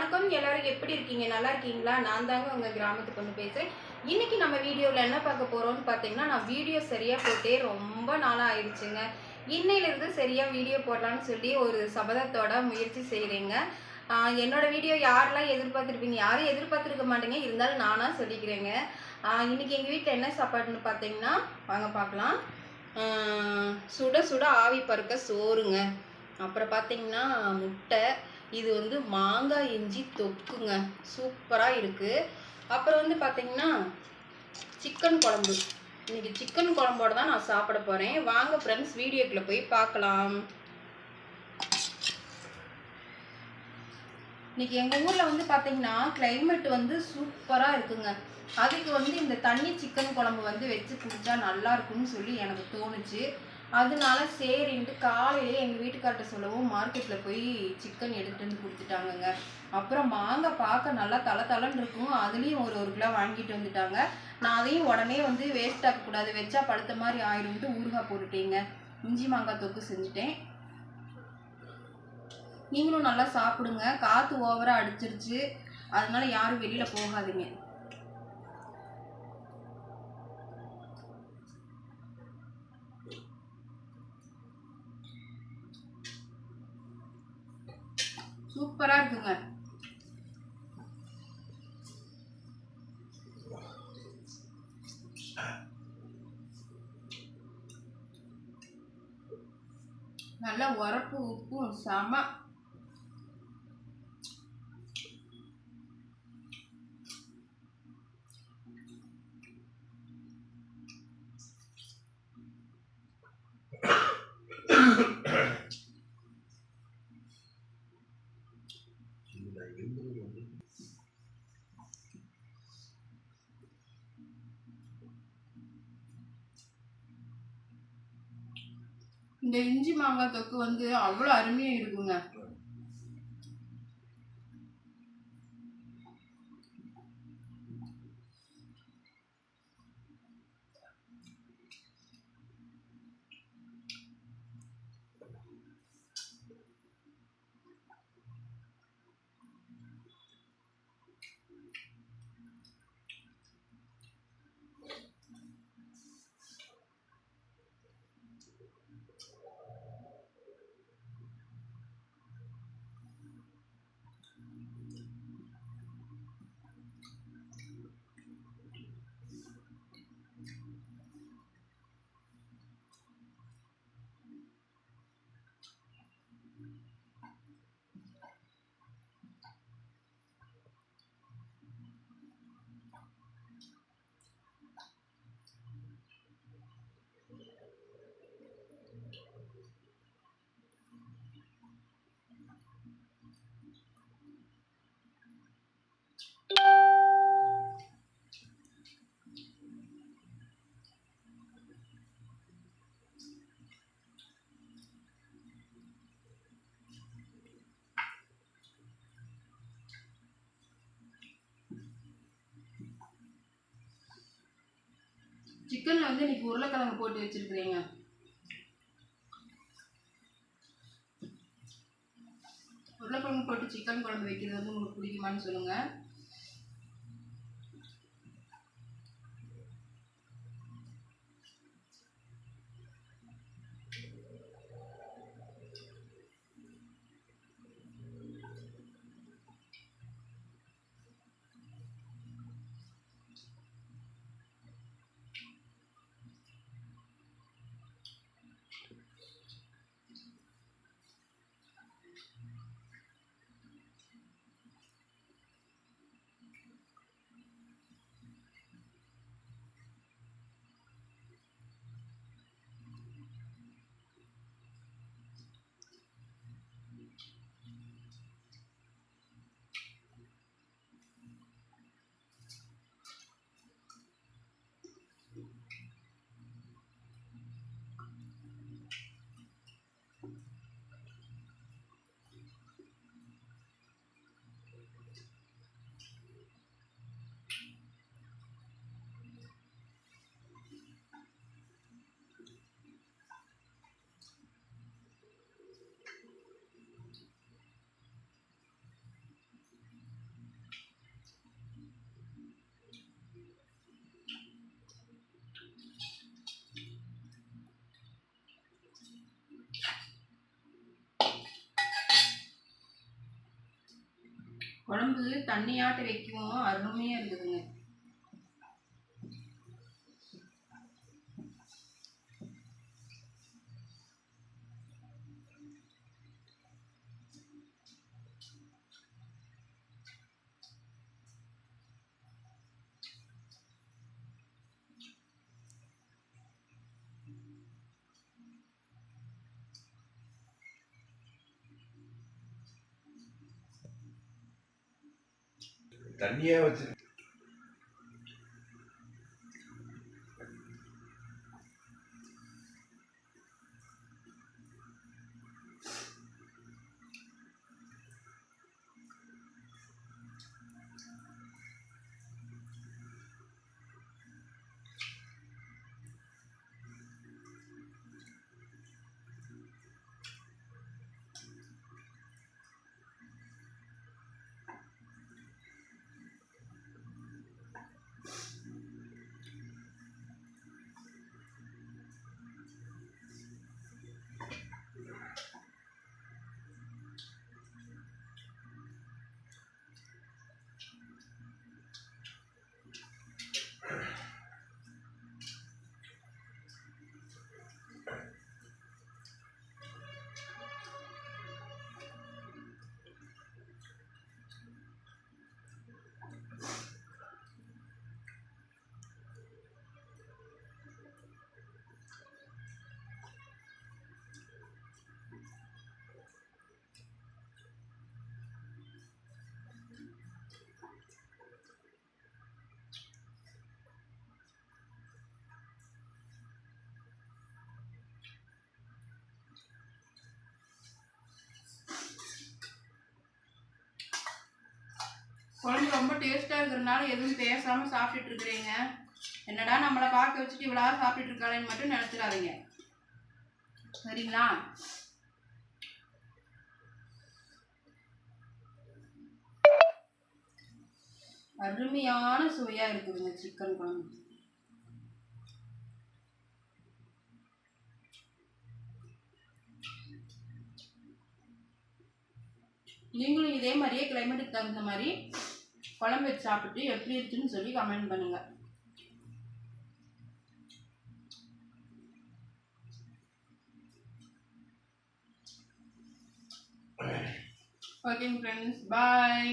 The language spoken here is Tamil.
வணக்கம் எல்லாரும் எப்படி இருக்கீங்க? நல்லா இருக்கீங்களா? நான் தாங்க உங்கள் கிராமத்துக்கு கொண்டு பேசுகிறேன் இன்னைக்கு நம்ம வீடியோவில் என்ன பார்க்க போகிறோம்னு பார்த்தீங்கன்னா நான் வீடியோ சரியாக போட்டே ரொம்ப நாளாக ஆயிடுச்சுங்க. இன்னையிலிருந்து சரியாக வீடியோ போடலான்னு சொல்லி ஒரு சபதத்தோட முயற்சி செய்கிறேங்க என்னோடய என்னோட வீடியோ யாரெல்லாம் எதிர்பார்த்துருப்பீங்க? யாரும் எதிர்பார்த்துருக்க மாட்டேங்க. இருந்தாலும் நானாக சொல்லிக்கிறேங்க. இன்றைக்கி எங்கள் வீட்டில் என்ன சாப்பாடுன்னு பார்த்தீங்கன்னா வாங்க பார்க்கலாம் சுட சுட ஆவி பறக்க சோறுங்க. அப்புறம் பார்த்தீங்கன்னா முட்டை இது வந்து மாங்காய் இஞ்சி தொக்குங்க. சூப்பராக இருக்குது அப்புறம் வந்து பார்த்தீங்கன்னா சிக்கன் குழம்பு. இன்றைக்கி சிக்கன் குழம்போட தான் நான் சாப்பிட போகிறேன் வாங்க ஃப்ரெண்ட்ஸ் வீடியோக்குள்ளே போய் பார்க்கலாம். இன்றைக்கி எங்கள் ஊரில் வந்து பார்த்தீங்கன்னா கிளைமேட் வந்து சூப்பராக இருக்குங்க. அதுக்கு வந்து இந்த தண்ணி சிக்கன் குழம்பு வந்து வச்சு குடிச்சா நல்லா இருக்கும்னு சொல்லி எனக்கு தோணுச்சு. அதனால சரின்ட்டு காலையிலே எங்கள் வீட்டுக்கார்ட்ட சொல்லவும் மார்க்கெட்டில் போய் சிக்கன் எடுத்துகிட்டு வந்து கொடுத்துட்டாங்கங்க. அப்புறம் மாங்காய் பார்க்க நல்லா தலை தலைன்னு இருக்கும். அதுலேயும் ஒரு ஒரு கிலோ வாங்கிட்டு வந்துட்டாங்க. நான் அதையும் உடனே வந்து வேஸ்ட் ஆக்கக்கூடாது வச்சா பழுத்த மாதிரி ஆயிரும்ட்டு ஊறுகாய் போட்டுட்டேங்க. இஞ்சி மாங்காய் தொக்கு செஞ்சுட்டேன். நீங்களும் நல்லா சாப்பிடுங்க. காற்று ஓவராக அடிச்சிருச்சு. அதனால யாரும் வெளியில் போகாதீங்க. சூப்பராக இருக்குங்க. நல்லா உரப்பு உப்பும் செம இந்த இஞ்சி மாங்காய் தொக்கு வந்து அவ்வளோ அருமையாக இருக்குங்க. சிக்கனில் வந்து இன்னைக்கு உருளைக்கிழங்கு போட்டு வச்சிருக்கிறீங்க. உருளைக்கிழங்கு போட்டு சிக்கன் குழம்பு வைக்கிறது வந்து உங்களுக்கு பிடிக்குமான்னு சொல்லுங்கள் குழம்பு தண்ணியாட்ட வைக்கவும் அருமையாக இருந்ததுங்க. தண்ணியாக வச்சு குழம்பு ரொம்ப டேஸ்ட்டாக இருக்கிறதுனால எதுவும் பேசாமல் சாப்பிட்டுட்டு இருக்கிறீங்க. என்னடா நம்மளை பார்க்க வச்சுட்டு இவ்வளோ சாப்பிட்டுட்டு இருக்காளேன்னு மட்டும் நினச்சிடாதீங்க. சரிங்களா? அருமையான சுவையாக இருக்குதுங்க சிக்கன் குழம்பு. நீங்களும் இதே மாதிரியே கிளைமேட்டுக்கு தகுந்த மாதிரி குழம்பு வச்சு சாப்பிட்டு எப்படி இருக்குன்னு சொல்லி கமெண்ட் பண்ணுங்க. ஓகேங்க ஃப்ரெண்ட்ஸ் பாய்